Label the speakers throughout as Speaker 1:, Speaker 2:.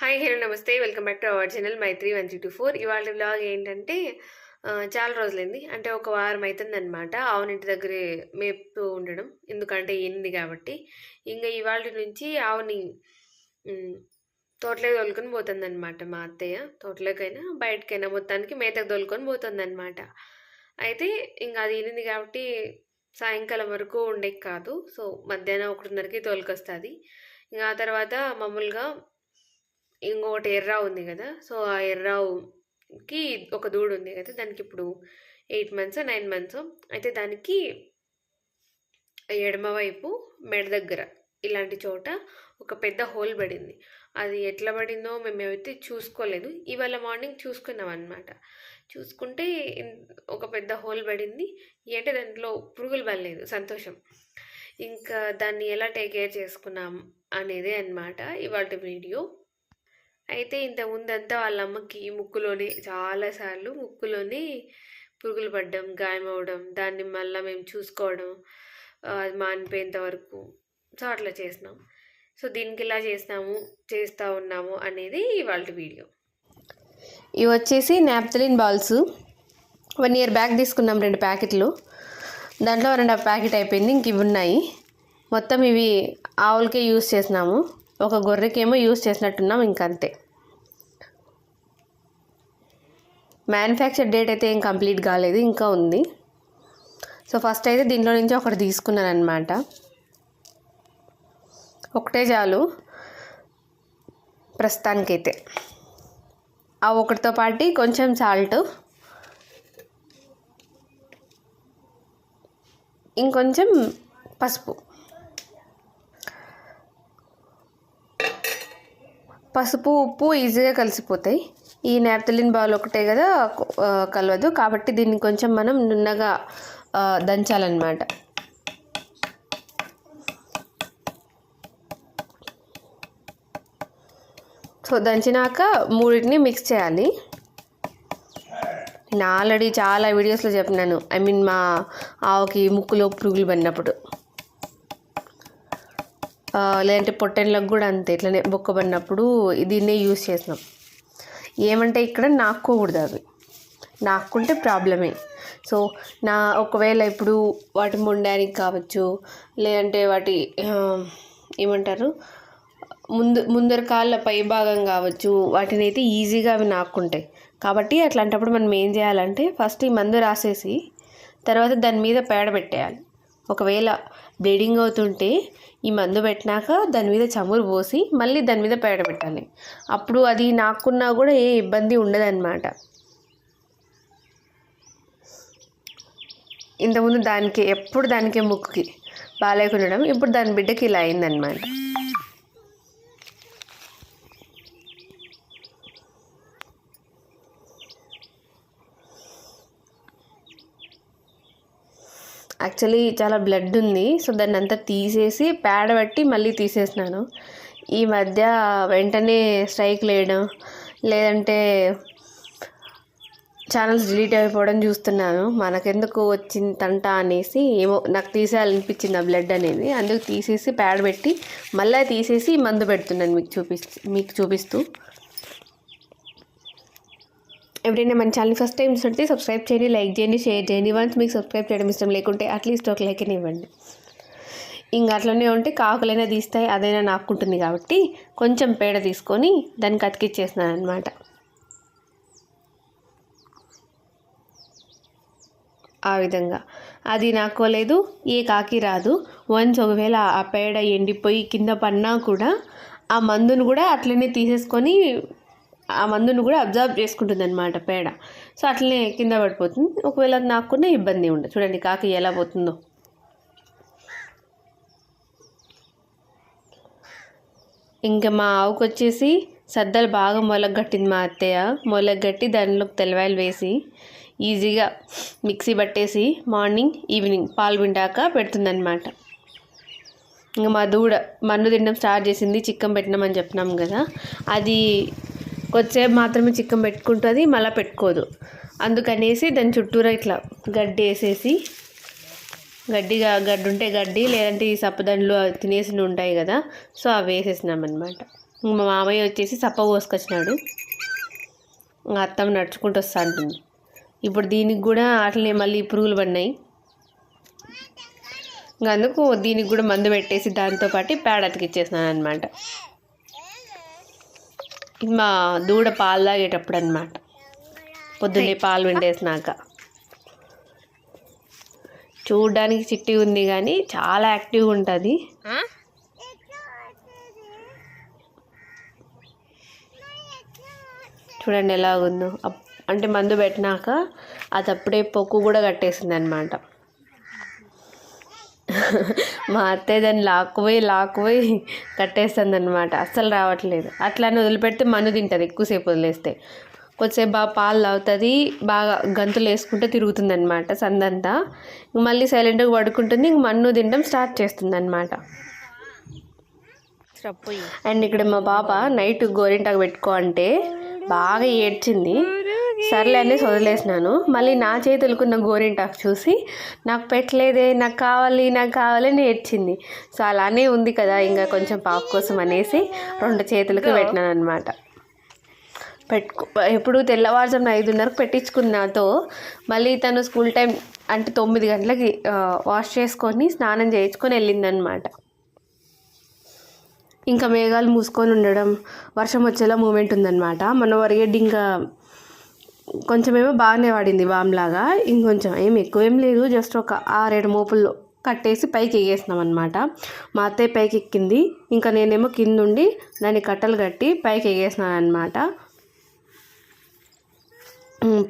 Speaker 1: Hi hello నమస్తే. Welcome back to our channel Maithri one two four. ఇవాళ blog ఏంటంటే చాలా రోజులైంది. అంటే ఒక వారం అవుతుంది ఆవునింటి ఆవుని ఇంటి దగ్గరే మేపుతూ ఉండడం. ఎందుకంటే ఎనిమిది కాబట్టి. ఇంకా ఇవాళ నుంచి ఆవుని ఉమ్, తోటలోకి తోలుకొని పోతుంది అనమాట మా అత్తయ్య. తోటలోకైనా బయటకైనా మొత్తానికి మేతకు తోలుకొని పోతుంది అనమాట అయితే ఇంకా అది ఎనిమిది కాబట్టి సాయంకాలం వరకు ఉండే కాదు. సో మధ్యాహ్నం ఒకటిన్నరకి తోలుకొస్తుంది. ఇంకా ఆ తర్వాత మామూలుగా ఇంకొకటి ఎర్రా ఉంది కదా సో ఆ ఎర్రావుకి ఒక దూడు ఉంది కదా దానికి ఇప్పుడు ఎయిట్ మంత్స్ నైన్ మంత్స్. అయితే దానికి ఎడమ వైపు మెడ దగ్గర ఇలాంటి చోట ఒక పెద్ద హోల్ పడింది. అది ఎట్లా పడిందో మేము అయితే చూసుకోలేదు. ఇవాళ మార్నింగ్ చూసుకున్నాం అనమాట చూసుకుంటే ఒక పెద్ద హోల్ పడింది. అంటే దాంట్లో పురుగులు పడలేదు సంతోషం. ఇంకా దాన్ని ఎలా టేక్ కేర్ చేసుకున్నాం అనేదే అన్నమాట ఇవాళ వీడియో. అయితే ఇంత ముందంతా వాళ్ళ అమ్మకి ముక్కులోనే చాలాసార్లు ముక్కులోనే పురుగులు పడ్డం గాయం అవ్వడం దాన్ని మళ్ళీ మేము చూసుకోవడం అది మానిపోయేంత వరకు. సో అట్లా చేసినాం. సో దీనికి ఇలా చేసినాము చేస్తూ ఉన్నాము అనేది ఇవాళ వీడియో. ఇవి వచ్చేసి naphthalene balls. One year back తీసుకున్నాం రెండు ప్యాకెట్లు. దాంట్లో రెండు ప్యాకెట్ అయిపోయింది. ఇంక ఇవి ఉన్నాయి. మొత్తం ఇవి ఆవులకే యూస్ చేసినాము. ఒక గొర్రెకేమో యూస్ చేసినట్టున్నాం ఇంకంతే. మ్యానుఫ్యాక్చర్ డేట్ అయితే ఏం కంప్లీట్ కాలేదు ఇంకా ఉంది. సో ఫస్ట్ అయితే దీంట్లో నుంచి ఒకటి తీసుకున్నాను అనమాట ఒకటే చాలు. ప్రస్తుతానికైతే. ఆ ఒకటితో పాటు కొంచెం సాల్ట్. ఇంకొంచెం పసుపు. పసుపు ఉప్పు ఈజీగా కలిసిపోతాయి. ఈ నాప్తలిన్ బాల్ ఒకటే కదా కలవదు. కాబట్టి దీన్ని కొంచెం మనం నున్నగా దంచాలన్నమాట. సో దంచినాక మూడింటిని మిక్స్ చేయాలి. నేను ఆల్రెడీ చాలా వీడియోస్లో చెప్పినాను. ఐ మీన్ మా ఆవుకి ముక్కులో పురుగులు పడినప్పుడు. లేదంటే పొట్టెళ్ళకు కూడా అంతే. ఇట్లనే బొక్కబడినప్పుడు దీన్నే యూస్ చేసినాం. ఏమంటే ఇక్కడ నాక్కోకూడదు అవి నాక్కుంటే ప్రాబ్లమే. సో నా ఒకవేళ ఇప్పుడు వాటి మొండానికి కావచ్చు లేదంటే వాటి ఏమంటారు ముందు ముందర కాళ్ళ పై భాగం కావచ్చు వాటిని అయితే ఈజీగా అవి నాక్కుంటాయి. కాబట్టి అట్లాంటప్పుడు మనం ఏం చేయాలంటే ఫస్ట్ ఈ మందు రాసేసి తర్వాత దాని మీద పేడ పెట్టేయాలి. ఒకవేళ బ్లీడింగ్ అవుతుంటే ఈ మందు పెట్టినాక దాని మీద చమురు పోసి మళ్ళీ దాని మీద పేడ పెట్టాలి. అప్పుడు అది నాకున్నా కూడా ఏ ఇబ్బంది ఉండదన్నమాట. ఇంతకుముందు దానికి ఎప్పుడు దానికే ముక్కుకి బాగాలేకుండడం ఇప్పుడు దాని బిడ్డకి ఇలా అయిందనమాట యాక్చువల్లీ చాలా బ్లడ్ ఉంది. సో దాన్ని అంతా తీసేసి పేడ పెట్టి మళ్ళీ తీసేసినాను. ఈ మధ్య వెంటనే స్ట్రైక్ లేయడం లేదంటే ఛానల్స్ డిలీట్ అయిపోవడం చూస్తున్నాను. మనకెందుకు వచ్చింది తంట అనేసి ఏమో నాకు తీసేయాలనిపించింది ఆ బ్లడ్ అనేది. అందుకు తీసేసి పేడ పెట్టి మళ్ళీ తీసేసి మందు పెడుతున్నాను మీకు చూపి మీకు చూపిస్తూ. ఎవరైనా మన ఛానల్ ఫస్ట్ టైం చూస్తే సబ్స్క్రైబ్ చేయండి లైక్ చేయండి షేర్ చేయండి. వన్స్ మీకు సబ్స్క్రైబ్ చేయడం ఇష్టం లేకుంటే అట్లీస్ట్ ఒక లైక్ అని ఇవ్వండి. ఇంకా అట్లనే ఉంటే కాకులైనా తీస్తాయి అదైనా నాకుంటుంది కాబట్టి కొంచెం పేడ తీసుకొని దానికి అతికిచ్చేసినాను అనమాట ఆ విధంగా. అది నాకోలేదు ఏ కాకి రాదు. వన్స్ ఒకవేళ ఆ పేడ ఎండిపోయి కింద పడినా కూడా ఆ మందును కూడా అట్లనే తీసేసుకొని ఆ మందును కూడా అబ్జర్వ్ చేసుకుంటుంది అనమాట పేడ. సో అట్లనే కింద పడిపోతుంది. ఒకవేళ అది నాకున్న ఇబ్బంది ఉండదు చూడండి కాకి ఎలా పోతుందో. ఇంకా మా ఆవుకు వచ్చేసి సద్దలు బాగా మొలగట్టింది మా అత్తయ్య. మొలగట్టి దానిలో తెల్లవాయలు వేసి ఈజీగా మిక్సీ పట్టేసి మార్నింగ్ ఈవినింగ్ పాలు పిండాక పెడుతుందన్నమాట. ఇంకా మా దూడ మన్ను తినడం స్టార్ట్ చేసింది చిక్కం పెట్టినామని చెప్పినాం కదా. అది కొద్దిసేపు మాత్రమే చిక్కం పెట్టుకుంటుంది మళ్ళీ పెట్టుకోదు. అందుకనేసి దాని చుట్టూరా ఇట్లా గడ్డి వేసేసి గడ్డిగా గడ్డి ఉంటే గడ్డి లేదంటే ఈ సప్పదండ్లు తినేసి ఉంటాయి కదా సో అవి వేసేసినాం అనమాట మా మామయ్య వచ్చేసి సప్ప పోసుకొచ్చినాడు అత్తమ్మ నడుచుకుంటూ వస్తా అంటుంది. ఇప్పుడు దీనికి కూడా అట్లనే మళ్ళీ పురుగులు పడినాయి. ఇంకా అందుకు దీనికి కూడా మందు పెట్టేసి దాంతోపాటు పేడ అతికిచ్చేసినాను అనమాట మా దూడ పాలు తాగేటప్పుడు అనమాట పొద్దున్నే పాలు వండేసినాక చూడ్డానికి చిట్టి ఉంది కానీ చాలా యాక్టివ్గా ఉంటుంది. చూడండి ఎలా ఉందో అంటే మందు పెట్టినాక అది అప్పుడే పొక్కు కూడా కట్టేసింది అనమాట మా అత్తయ్య దాన్ని లాక్కుపోయి లాక్కుపోయి కట్టేస్తుంది అనమాట అస్సలు రావట్లేదు. అట్లానే వదిలిపెడితే మన్ను తింటుంది ఎక్కువసేపు వదిలేస్తే. కొద్దిసేపు బాగా పాలు తాగుతుంది బాగా గంతులు వేసుకుంటూ తిరుగుతుంది అనమాట సందంతా. ఇంక మళ్ళీ సైలెంట్గా పడుకుంటుంది ఇంక మన్ను తినడం స్టార్ట్ చేస్తుంది అనమాట అండ్ ఇక్కడ మా పాప నైట్ గోరింటాకు పెట్టుకో అంటే బాగా ఏడ్చింది. సర్లే అనేసి వదిలేసినాను. మళ్ళీ నా చేతులకున్న గోరింటాకు చూసి నాకు పెట్టలేదే నాకు కావాలి నాకు కావాలి నేర్చింది ఏడ్చింది. సో అలానే ఉంది కదా ఇంకా కొంచెం పాప కోసం అనేసి రెండు చేతులకు పెట్టినాను అనమాట పెట్టుకు ఎప్పుడు తెల్లవారుజామున ఐదున్నరకు పెట్టించుకున్న నాతో మళ్ళీ తను స్కూల్ టైం అంటే తొమ్మిది గంటలకి వాష్ చేసుకొని స్నానం చేయించుకొని వెళ్ళిందనమాట ఇంకా మేఘాలు మూసుకొని ఉండడం వర్షం వచ్చేలా మూమెంట్ ఉందన్నమాట. మన వరిగడ్డి ఇంకా కొంచెమేమో బాగానే పడింది బామ్లాగా ఇంకొంచెం ఏం ఎక్కువేం లేదు జస్ట్ ఒక ఆరేడు మోపుల్లో కట్టేసి పైకి ఎగేసినాం అనమాట మా అత్తయ్య పైకి ఎక్కింది. ఇంకా నేనేమో కింద ఉండి దాన్ని కట్టలు కట్టి పైకి ఎగేసినాను అనమాట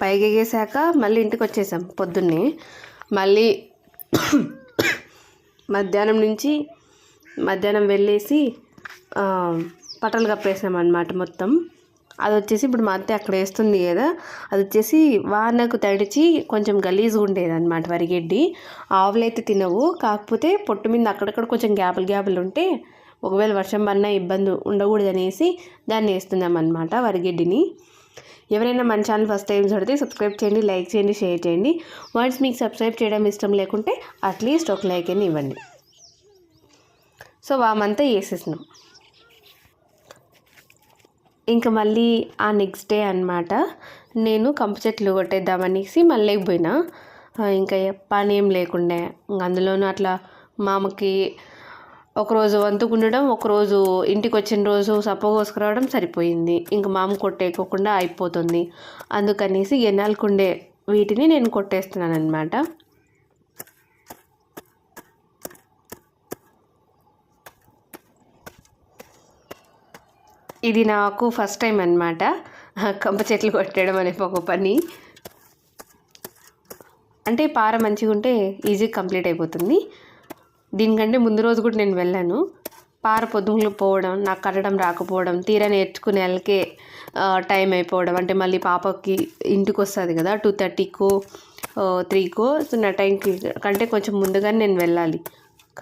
Speaker 1: పైకి ఎగేసాక మళ్ళీ ఇంటికి వచ్చేసాం పొద్దున్నే. మళ్ళీ మధ్యాహ్నం నుంచి మధ్యాహ్నం వెళ్ళేసి పటలు బట్టలు కప్పేసాం అనమాట మొత్తం. అది వచ్చేసి ఇప్పుడు మా అత్తే అక్కడ వేస్తుంది కదా అది వచ్చేసి వానకు తడిచి కొంచెం గలీజ్గా ఉండేది అనమాట వరిగడ్డి. ఆవులు అయితే తినవు కాకపోతే పొట్టు మీద అక్కడక్కడ కొంచెం గ్యాపులు గ్యాపులు ఉంటే ఒకవేళ వర్షం పడినా ఇబ్బంది ఉండకూడదు అనేసి దాన్ని వేస్తున్నాం అనమాట వరిగడ్డిని. ఎవరైనా మన ఛానల్ ఫస్ట్ టైం చూడితే సబ్స్క్రైబ్ చేయండి లైక్ చేయండి షేర్ చేయండి. వన్స్ మీకు సబ్స్క్రైబ్ చేయడం ఇష్టం లేకుంటే అట్లీస్ట్ ఒక లైక్ అని ఇవ్వండి. సో వామంతా వేసేసినాం. ఇంకా మళ్ళీ ఆ నెక్స్ట్ డే అనమాట నేను కంప చెట్లు కొట్టేద్దామనేసి మళ్ళీ పోయినా. ఇంకా పని ఏం లేకుండే. ఇంక అందులోనూ అట్లా మామకి ఒకరోజు వంతుకుండడం ఒకరోజు ఇంటికి వచ్చిన రోజు సప్ప కోసుకురావడం సరిపోయింది. ఇంకా మామ కొట్టేయకోకుండా అయిపోతుంది. అందుకనేసి ఎన్నాళ్ళకుండే వీటిని నేను కొట్టేస్తున్నాను అనమాట ఇది నాకు ఫస్ట్ టైం అనమాట కంప చెట్లు కొట్టడం అనే ఒక పని. అంటే పార మంచిగా ఉంటే ఈజీ కంప్లీట్ అయిపోతుంది. దీనికంటే ముందు రోజు కూడా నేను వెళ్ళాను. పార పొద్దుగులు పోవడం నాకు కట్టడం రాకపోవడం తీరా నేర్చుకునే వాళ్ళకే టైం అయిపోవడం. అంటే మళ్ళీ పాపకి ఇంటికి వస్తుంది కదా టూ థర్టీకో త్రీకో సో నా టైంకి కంటే కొంచెం ముందుగానే నేను వెళ్ళాలి.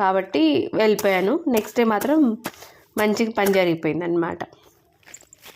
Speaker 1: కాబట్టి వెళ్ళిపోయాను. నెక్స్ట్ డే మాత్రం మంచిగా పని జరిగిపోయింది అనమాట